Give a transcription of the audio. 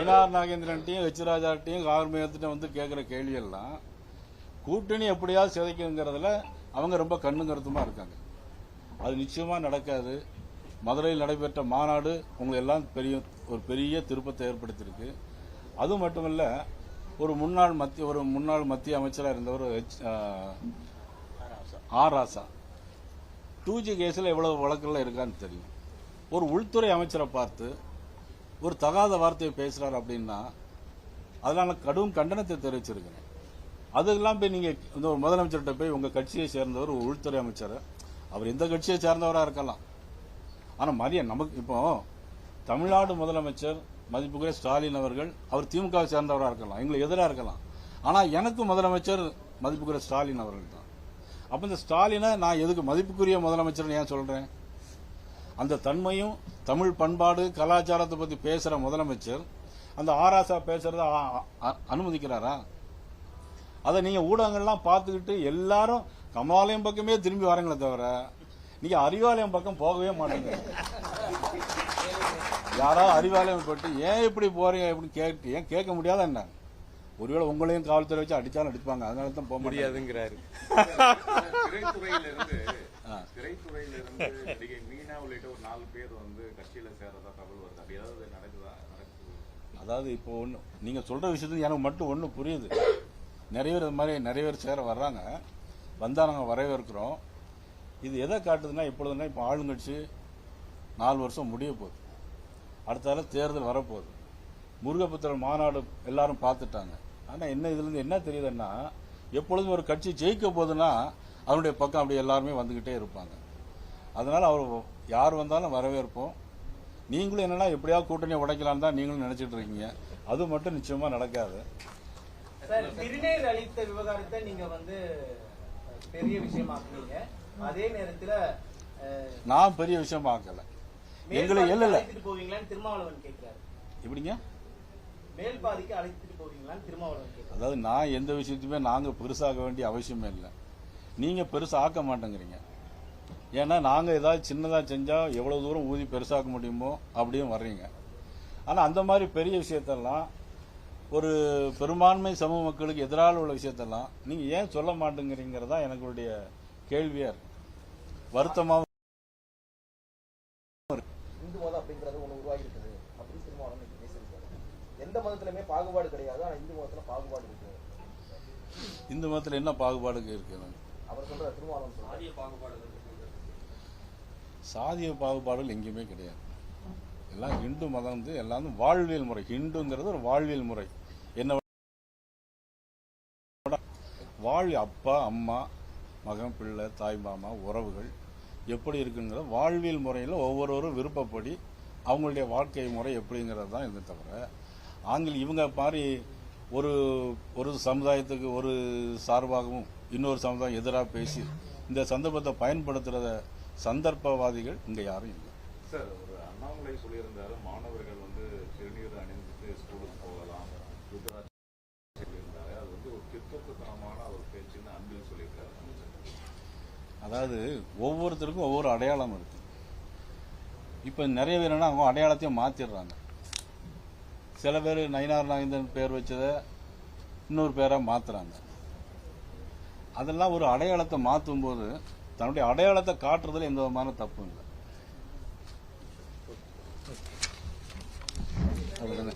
Nainar நாகேந்திரன்ட்டையும் H ராஜாட்டையும் கார்மேகத்திட்டையும் வந்து கேட்குற கேள்வியெல்லாம் கூட்டணி எப்படியாவது சிதைக்குங்கிறதுல அவங்க ரொம்ப கண்ணும் கருத்துமா இருக்காங்க. அது நிச்சயமாக நடக்காது. மதுரையில் நடைபெற்ற மாநாடு உங்களை எல்லாம் பெரிய ஒரு பெரிய திருப்பத்தை ஏற்படுத்தியிருக்கு. அது மட்டுமல்ல ஒரு முன்னாள் மத்திய ஒரு முன்னாள் மத்திய அமைச்சராக இருந்தவர் H R Raja. Two G கேஸில் எவ்வளவு வழக்குகள் இருக்கான்னு தெரியும். ஒரு உள்துறை அமைச்சரை பார்த்து ஒரு தகாத வார்த்தையை பேசுறாரு அப்படின்னா அதனால நான் கடும் கண்டனத்தை தெரிவிச்சிருக்கிறேன். அதெல்லாம் போய் நீங்க இந்த ஒரு முதலமைச்சர்கிட்ட போய் உங்க கட்சியை சேர்ந்தவர் ஒரு உள்துறை அமைச்சர். அவர் எந்த கட்சியை சேர்ந்தவராக இருக்கலாம். ஆனா மதிய நமக்கு இப்போ தமிழ்நாடு முதலமைச்சர் மதிப்புக்குரிய ஸ்டாலின் அவர்கள் அவர் திமுகவை சேர்ந்தவராக இருக்கலாம். எங்களுக்கு எதிராக இருக்கலாம். ஆனா எனக்கு முதலமைச்சர் மதிப்புக்குரிய ஸ்டாலின் அவர்கள் தான் அப்போ இந்த ஸ்டாலினை நான் எதுக்கு மதிப்புக்குரிய முதலமைச்சர்னு ஏன் சொல்கிறேன் அந்த தன்மையும் தமிழ் பண்பாடு கலாச்சாரத்தை பத்தி பேசுற முதலமைச்சர் அந்த ஆராசா அ- அனுமதிக்கிறாரா? அதை நீங்க ஊடகங்கள்லாம் பார்த்துக்கிட்டு எல்லாரும் கமலாலயம் பக்கமே திரும்பி வரங்களே தவிர நீங்க அறிவாலயம் பக்கம் போகவே மாட்டீங்க. யாராவது அறிவாலயம் பட்டு ஏன் இப்படி போறீங்க? இப்படி கேட்டு ஏன் கேட்க முடியாதா என்ன? ஒருவேளை உங்களையும் காவல்துறை வச்சு அடிச்சாலும் அடிப்பாங்க. அதனால தான் போக முடியாது முடியாதுங்கிறாரு. திரைத்துறையிலிருந்து நடிகை மீனா உள்ளிட்ட ஒரு நாலு பேர் வந்து கட்சியில் சேர்றதா தகவல் வருது. அப்படி ஏதாவது நடக்குதா? நடக்குது. அதாவது இப்போ ஒன்று நீங்கள் சொல்கிற விஷயத்துல எனக்கு மட்டும் ஒன்று புரியுது. நிறைய பேர் இது மாதிரி நிறைய பேர் சேர வர்றாங்க. வந்தால் நாங்கள் வரவேற்கிறோம். இது எதை காட்டுதுன்னா இப்பொழுதுனா இப்போ ஆளுங்கட்சி நாலு வருஷம் முடிய போகுது. அடுத்தால தேர்தல் வரப்போகுது. முருகபுத்திரன் மாநாடு எல்லாரும் பார்த்துட்டாங்க. ஆனால் என்ன இதுலேருந்து என்ன தெரியுதுன்னா எப்பொழுதும் ஒரு கட்சி ஜெயிக்க போகுதுன்னா அவருடைய பக்கம் அப்படி எல்லாருமே வந்துக்கிட்டே இருப்பாங்க. அதனால அவர் யார் வந்தாலும் வரவேற்போம். நீங்களும் என்னன்னா எப்படியாவது கூட்டணியை உடைக்கலாம்னு தான் நீங்களும் நினைச்சிட்டு இருக்கீங்க. அது மட்டும் நிச்சயமா நடக்காது. திருநீர் அளித்த விவகாரத்தை நீங்க வந்து பெரிய விஷயமாக்குனீங்க அதே நேரத்துல நான் பெரிய விஷயம் ஆக்கல. எங்களை மேல்பாதிக்கு இல்ல இல்ல போவீங்களான்னு திருமாவளவன் கேட்கிறாரு எப்படிங்க? மேல் பாதிக்கு அழைத்துட்டு போவீங்களான்னு திருமாவளவன் அதாவது நான் எந்த விஷயத்தையுமே நாங்க பெருசாக்க வேண்டிய அவசியமே இல்லை. நீங்க பெருசா ஆக்க மாட்டேங்கிறீங்க. ஏன்னா நாங்க ஏதாவது சின்னதா செஞ்சா எவ்வளவு தூரம் ஊதி பெருசாக்க முடியுமோ அப்படியும் வர்றீங்க. ஆனா அந்த மாதிரி பெரிய விஷயத்தெல்லாம் ஒரு பெரும்பான்மை சமூக மக்களுக்கு எதிராக உள்ள விஷயத்தெல்லாம் நீங்க ஏன் சொல்ல மாட்டேங்கிறீங்கிறதா எனக்குடைய கேள்வியா இருக்கு. இருக்கு. இந்து மதத்தில் என்ன பாகுபாடு இருக்குது திருமாவளவன் சாதிய பாகுபாடுகள் எங்கேயுமே கிடையாது. எல்லாம் ஹிந்து மதம் வந்து எல்லாம் வந்து வாழ்வியல் முறை. ஹிந்துங்கிறது ஒரு வாழ்வியல் முறை. என்ன வாழ் அப்பா அம்மா மகன் பிள்ளை தாய் மாமா உறவுகள் எப்படி இருக்குங்கிற வாழ்வியல் முறையில் ஒவ்வொருவரும் விருப்பப்படி அவங்களுடைய வாழ்க்கை முறை எப்படிங்கிறது தான் இது தவிர ஆங்கில இவங்க மாதிரி ஒரு ஒரு சமுதாயத்துக்கு ஒரு சார்பாகவும் இன்னொரு சமுதாயம் எதிராக பேசி இந்த சந்தர்ப்பத்தை பயன்படுத்துறத சந்தர்ப்பவாதிகள் இங்க யாரும் இல்லை. சார் ஒரு அண்ணாமலை சொல்லியிருந்தாரு மாணவர்கள் வந்து திருநீர் அணிந்துட்டு ஸ்கூலுக்கு போகலாம். சொல்லியிருந்தாரு அது வந்து ஒரு கிற்கத்துத்தனமான ஒரு பேச்சுன்னு அன்பில் சொல்லியிருக்காரு அதாவது ஒவ்வொருத்தருக்கும் ஒவ்வொரு அடையாளம் இருக்கு. இப்ப நிறைய பேர் என்ன அவங்க அடையாளத்தையும் மாத்திடுறாங்க. சில பேர் நயினார் நாகேந்திரன் பேர் வச்சதை இன்னொரு பேரா மாத்துறாங்க. அதெல்லாம் ஒரு அடையாளத்தை மாற்றும் போது தன்னுடைய அடையாளத்தை காட்டுறதுல எந்த விதமான தப்பும் இல்லை. அதுதானே